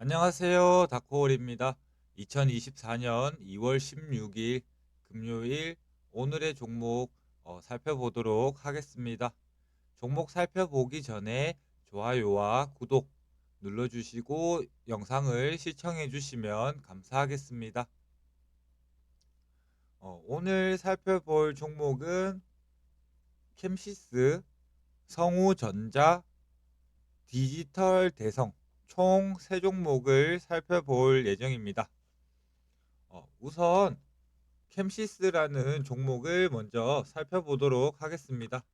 안녕하세요. 다코홀입니다. 2024년 2월 16일 금요일 오늘의 종목 어, 살펴보도록 하겠습니다. 종목 살펴보기 전에 좋아요와 구독 눌러주시고 영상을 시청해 주시면 감사하겠습니다. 어, 오늘 살펴볼 종목은 캠시스 성우전자 디지털 대성 총세 종목을 살펴볼 예정입니다. 어, 우선 캠시스라는 종목을 먼저 살펴보도록 하겠습니다.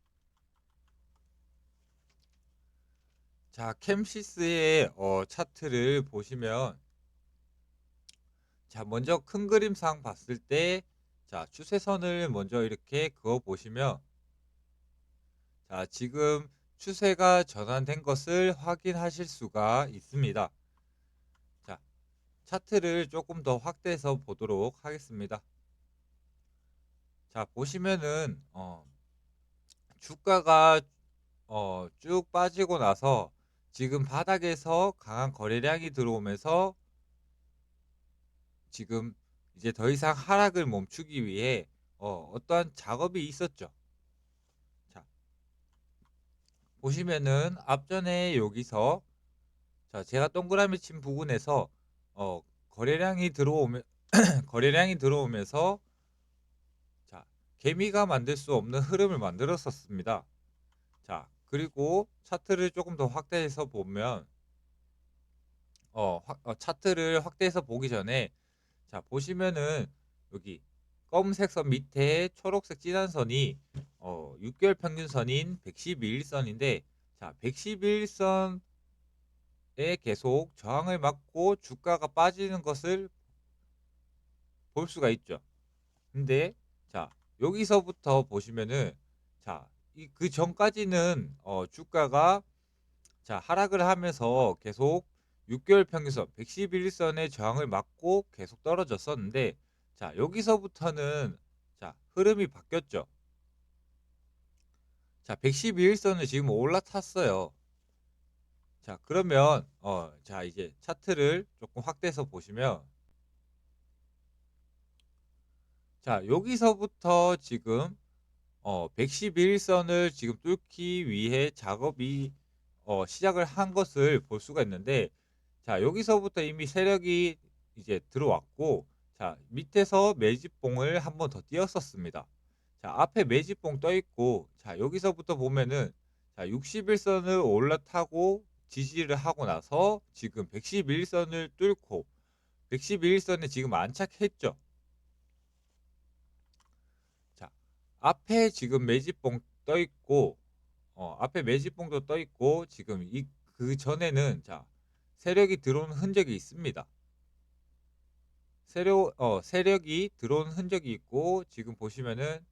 자, 캠시스의 어, 차트를 보시면 자, 먼저 큰 그림상 봤을 때 자, 추세선을 먼저 이렇게 그어 보시면 자, 지금 추세가 전환된 것을 확인하실 수가 있습니다. 자, 차트를 조금 더 확대해서 보도록 하겠습니다. 자, 보시면은 어, 주가가 어, 쭉 빠지고 나서 지금 바닥에서 강한 거래량이 들어오면서 지금 이제 더 이상 하락을 멈추기 위해 어, 어떠한 작업이 있었죠. 자, 보시면은 앞전에 여기서 자, 제가 동그라미 친 부분에서 어, 거래량이 들어오면 거래량이 들어오면서 자, 개미가 만들 수 없는 흐름을 만들었었습니다. 자, 그리고 차트를 조금 더 확대해서 보면 어, 확- 어, 차트를 확대해서 보기 전에 자, 보시면은 여기 검은색 선 밑에 초록색 진한 선이 어, 6개월 평균선인 111선인데 자, 111선에 계속 저항을 맞고 주가가 빠지는 것을 볼 수가 있죠. 근데 자, 여기서부터 보시면은 자, 이 그 전까지는 어, 주가가 자, 하락을 하면서 계속 6개월 평균선 111선의 저항을 맞고 계속 떨어졌었는데 자, 여기서부터는 자, 흐름이 바뀌었죠. 자, 111선을 지금 올라탔어요. 자, 그러면 어, 자, 이제 차트를 조금 확대해서 보시면 자, 여기서부터 지금 어, 111선을 지금 뚫기 위해 작업이 어, 시작을 한 것을 볼 수가 있는데 자, 여기서부터 이미 세력이 이제 들어왔고 자, 밑에서 매집봉을 한 번 더 띄었었습니다. 자, 앞에 매집봉 떠 있고 자, 여기서부터 보면은 자, 61선을 올라타고 지지를 하고 나서 지금 111선을 뚫고 111선에 지금 안착했죠. 자, 앞에 지금 매집봉 떠 있고 어, 앞에 매집봉도 떠 있고 지금 이 그 전에는 자, 세력이 들어오는 흔적이 있습니다. 세력 어, 세력이 들어오는 흔적이 있고 지금 보시면은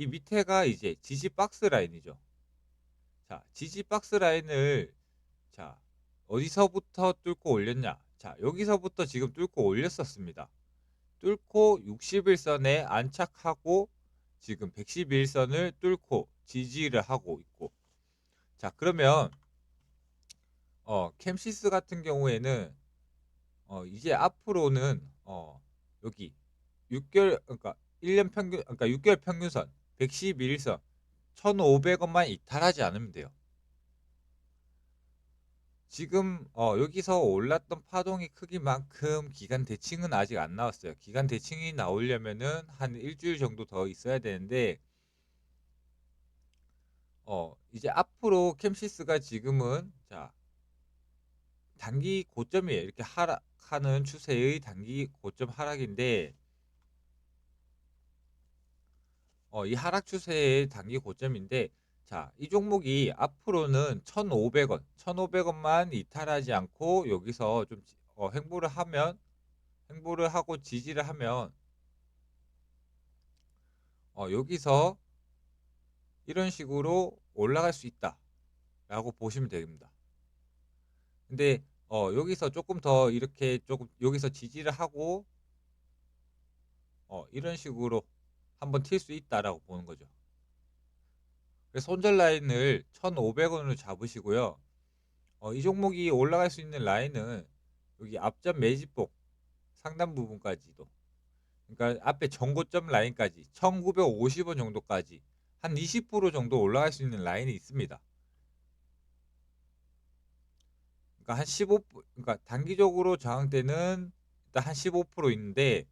이 밑에가 이제 지지 박스 라인이죠. 자, 지지 박스 라인을 자, 어디서부터 뚫고 올렸냐? 자, 여기서부터 지금 뚫고 올렸었습니다. 뚫고 61선에 안착하고 지금 111선을 뚫고 지지를 하고 있고 자, 그러면 어, 캠시스 같은 경우에는 어, 이제 앞으로는 어, 여기 6개월 그러니까 1년 평균 그러니까 6개월 평균선 111선 1,500원만 이탈하지 않으면 돼요. 지금 어, 여기서 올랐던 파동의 크기만큼 기간 대칭은 아직 안 나왔어요. 기간 대칭이 나오려면은 한 일주일 정도 더 있어야 되는데 어, 이제 앞으로 캠시스가 지금은 자 단기 고점이에요. 이렇게 하락하는 추세의 단기 고점 하락인데 어, 이 하락 추세의 단기 고점인데 자, 이 종목이 앞으로는 1,500원, 1,500원만 이탈하지 않고 여기서 좀 지- 어, 횡보를 하면 횡보를 하고 지지를 하면 어, 여기서 이런 식으로 올라갈 수 있다라고 보시면 됩니다. 근데 어, 여기서 조금 더 이렇게 조금 여기서 지지를 하고 어, 이런 식으로 한번 튈 수 있다라고 보는 거죠. 손절 라인을 1,500원으로 잡으시고요. 어, 이 종목이 올라갈 수 있는 라인은 여기 앞전 매집봉 상단 부분까지도 그러니까 앞에 전고점 라인까지 1950원 정도까지 한 20% 정도 올라갈 수 있는 라인이 있습니다. 그러니까 한 15, 그러니까 단기적으로 저항대는 일단 한 15% 있는데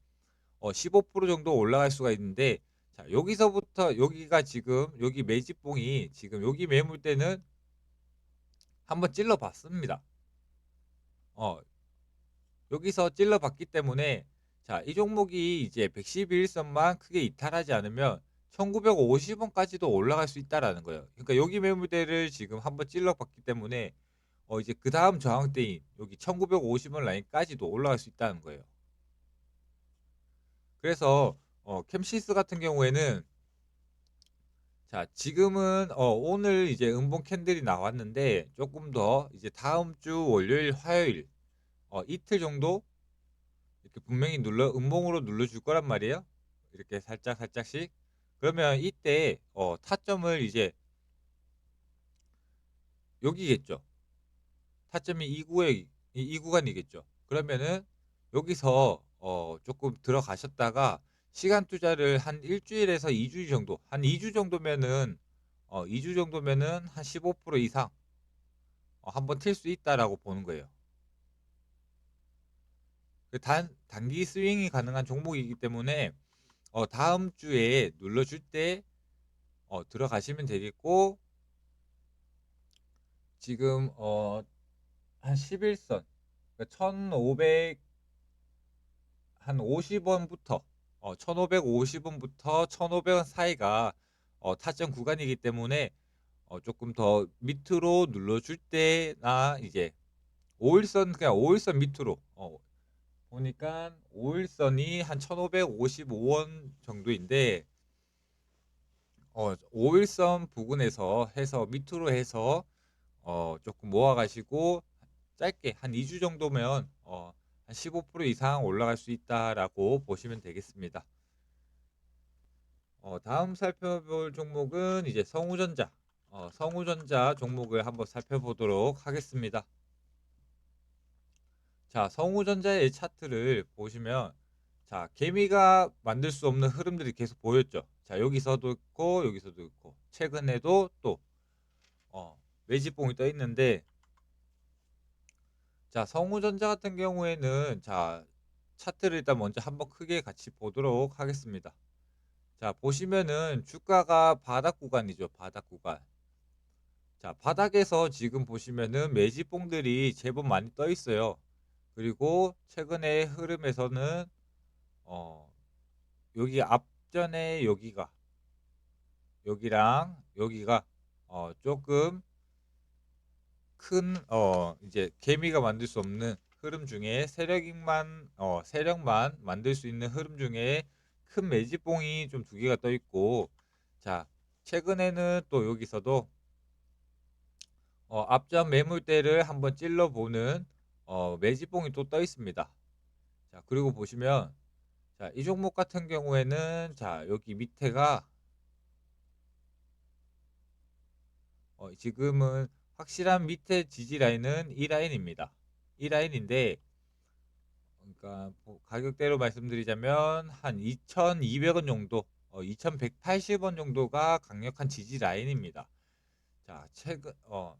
어, 15% 정도 올라갈 수가 있는데 자 여기서부터 여기가 지금 여기 매집봉이 지금 여기 매물대는 한번 찔러 봤습니다. 어 여기서 찔러 봤기 때문에 자 이 종목이 이제 111선만 크게 이탈하지 않으면 1950원까지도 올라갈 수 있다라는 거예요. 그러니까 여기 매물대를 지금 한번 찔러봤기 때문에 어 이제 그 다음 저항대인 여기 1950원 라인까지도 올라갈 수 있다는 거예요. 그래서 어 캠시스 같은 경우에는 자 지금은 어 오늘 이제 음봉 캔들이 나왔는데 조금 더 이제 다음 주 월요일 화요일 어 이틀 정도 이렇게 분명히 눌러 음봉으로 눌러줄 거란 말이에요. 이렇게 살짝 살짝씩 그러면 이때 어 타점을 이제 여기겠죠. 타점이 이 구에 이, 이 구간이겠죠. 그러면은 여기서 어 조금 들어가셨다가 시간 투자를 한 일주일에서 2주 정도, 한 2 주 정도면은 어 2 주 정도면은 한 15% 이상 어, 한번 튈 수 있다라고 보는 거예요. 그 단 단기 스윙이 가능한 종목이기 때문에 어 다음 주에 눌러 줄 때 어, 들어가시면 되겠고 지금 어, 한 11 선 그러니까 1500 한 50원부터 어, 1550원부터 1500원 사이가 어, 타점 구간이기 때문에 어, 조금 더 밑으로 눌러줄 때나 이제 5일선 그냥 5일선 밑으로 어, 보니까 5일선이 한 1555원 정도인데 어, 5일선 부근에서 해서 밑으로 해서 어, 조금 모아 가시고 짧게 한 2주 정도면 어, 한 15% 이상 올라갈 수 있다라고 보시면 되겠습니다. 어, 다음 살펴볼 종목은 이제 성우전자, 어, 성우전자 종목을 한번 살펴보도록 하겠습니다. 자, 성우전자의 차트를 보시면 자, 개미가 만들 수 없는 흐름들이 계속 보였죠. 자, 여기서도 있고 여기서도 있고 최근에도 또 어, 매집봉이 떠 있는데 자, 성우전자 같은 경우에는 자, 차트를 일단 먼저 한번 크게 같이 보도록 하겠습니다. 자, 보시면은 주가가 바닥 구간이죠. 바닥 구간. 자, 바닥에서 지금 보시면은 매집봉들이 제법 많이 떠 있어요. 그리고 최근의 흐름에서는 어, 여기 앞전에 여기가 여기랑 여기가 어, 조금 큰 어, 이제 개미가 만들 수 없는 흐름 중에 세력만 어, 세력만 만들 수 있는 흐름 중에 큰 매집봉이 좀 두 개가 떠 있고 자 최근에는 또 여기서도 어, 앞전 매물대를 한번 찔러보는 어, 매집봉이 또 떠 있습니다. 자 그리고 보시면 자, 이 종목 같은 경우에는 자, 여기 밑에가 어, 지금은 확실한 밑에 지지 라인은 이 라인입니다. 이 라인인데 그러니까 뭐 가격대로 말씀드리자면 한 2,200원 정도, 어, 2,180원 정도가 강력한 지지 라인입니다. 자, 최근 어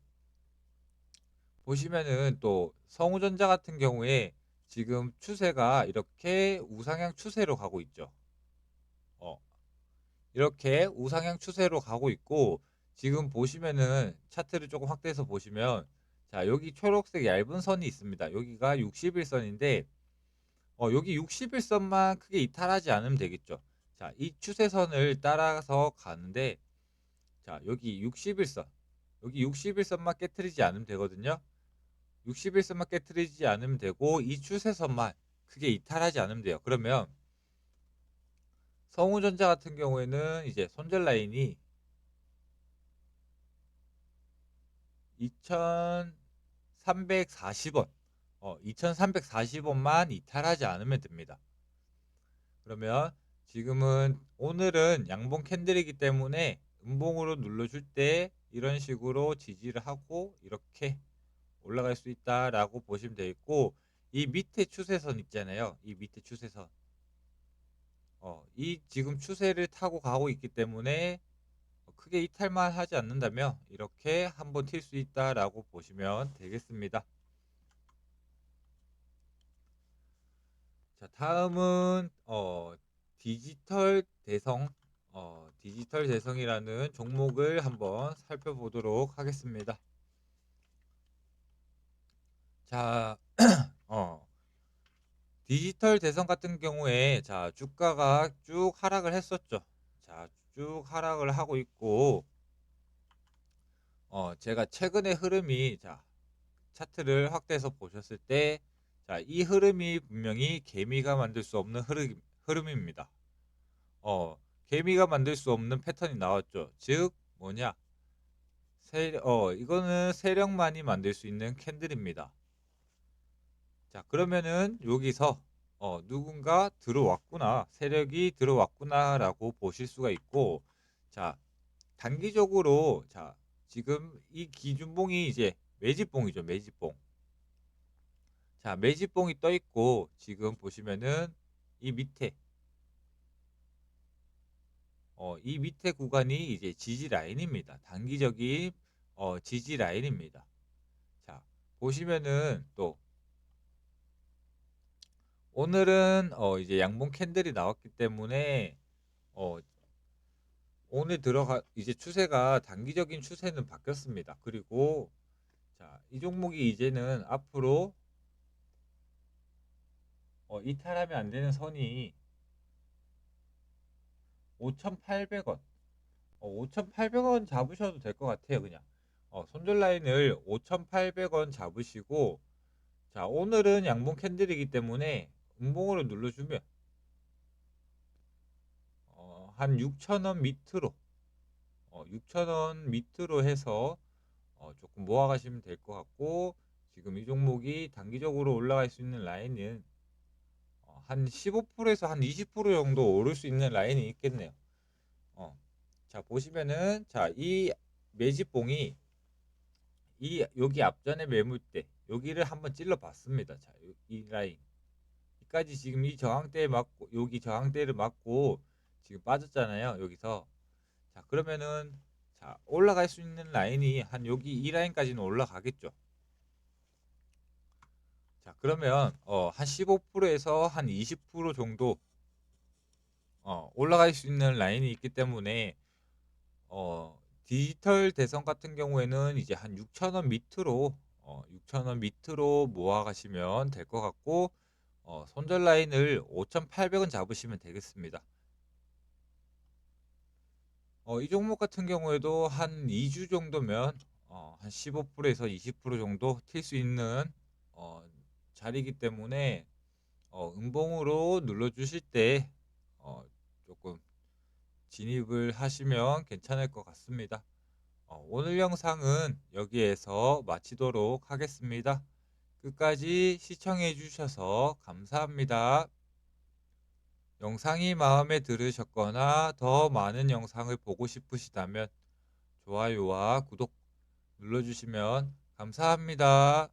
보시면은 또 성우전자 같은 경우에 지금 추세가 이렇게 우상향 추세로 가고 있죠. 어, 이렇게 우상향 추세로 가고 있고 지금 보시면은 차트를 조금 확대해서 보시면 자 여기 초록색 얇은 선이 있습니다. 여기가 61선인데 어, 여기 61선만 크게 이탈하지 않으면 되겠죠. 자, 이 추세선을 따라서 가는데 자, 여기 61선. 여기 61선만 깨뜨리지 않으면 되거든요. 61선만 깨뜨리지 않으면 되고 이 추세선만 크게 이탈하지 않으면 돼요. 그러면 성우전자 같은 경우에는 이제 손절 라인이 2340원 어, 2340원만 이탈하지 않으면 됩니다. 그러면 지금은 오늘은 양봉 캔들이기 때문에 음봉으로 눌러줄 때 이런 식으로 지지를 하고 이렇게 올라갈 수 있다라고 보시면 되겠고 이 밑에 추세선 있잖아요. 이 밑에 추세선. 어, 이 지금 추세를 타고 가고 있기 때문에 크게 이탈만 하지 않는다면 이렇게 한번 튈 수 있다라고 보시면 되겠습니다. 자, 다음은 어, 디지털 대성 어, 디지털 대성이라는 종목을 한번 살펴보도록 하겠습니다. 자, 어, 디지털 대성 같은 경우에 자, 주가가 쭉 하락을 했었죠. 자, 쭉 하락을 하고 있고 어, 제가 최근의 흐름이 자, 차트를 확대해서 보셨을 때 자, 이 흐름이 분명히 개미가 만들 수 없는 흐름, 흐름입니다. 어, 개미가 만들 수 없는 패턴이 나왔죠. 즉, 뭐냐? 세, 어, 이거는 세력만이 만들 수 있는 캔들입니다. 자, 그러면은 여기서 어, 누군가 들어왔구나, 세력이 들어왔구나라고 보실 수가 있고, 자, 단기적으로, 자, 지금 이 기준봉이 이제 매집봉이죠, 매집봉. 자, 매집봉이 떠 있고, 지금 보시면은 이 밑에, 어, 이 밑에 구간이 이제 지지 라인입니다. 단기적인 어, 지지 라인입니다. 자, 보시면은 또 오늘은 어, 이제 양봉 캔들이 나왔기 때문에 어, 오늘 들어가 이제 추세가 단기적인 추세는 바뀌었습니다. 그리고 자, 이 종목이 이제는 앞으로 어, 이탈하면 안 되는 선이 5,800원. 어, 5,800원 잡으셔도 될 것 같아요, 그냥. 어, 손절 라인을 5,800원 잡으시고, 자, 오늘은 양봉 캔들이기 때문에 음봉으로 눌러주면, 어, 한 6,000원 밑으로, 어, 6,000원 밑으로 해서, 어, 조금 모아가시면 될 것 같고, 지금 이 종목이 단기적으로 올라갈 수 있는 라인은 어, 한 15%에서 한 20% 정도 오를 수 있는 라인이 있겠네요. 어. 자, 보시면은 자, 이 매집봉이 이 여기 앞전에 매물대 여기를 한번 찔러 봤습니다. 자, 요- 이 라인. 여기까지 지금 이 저항대에 맞고 여기 저항대를 맞고 지금 빠졌잖아요. 여기서. 자, 그러면은 자, 올라갈 수 있는 라인이 한 여기 이 라인까지는 올라가겠죠. 자, 그러면 어, 한 15%에서 한 20% 정도 어, 올라갈 수 있는 라인이 있기 때문에 어, 디지털 대선 같은 경우에는 이제 한 6,000원 밑으로 어, 6,000원 밑으로 모아 가시면 될 것 같고 어, 손절 라인을 5,800원 잡으시면 되겠습니다. 어, 이 종목 같은 경우에도 한 2주 정도면 어, 한 15%에서 20% 정도 튈 수 있는 어, 자리이기 때문에 어, 음봉으로 눌러주실 때 어, 조금 진입을 하시면 괜찮을 것 같습니다. 어, 오늘 영상은 여기에서 마치도록 하겠습니다. 끝까지 시청해 주셔서 감사합니다. 영상이 마음에 들으셨거나 더 많은 영상을 보고 싶으시다면 좋아요와 구독 눌러주시면 감사합니다.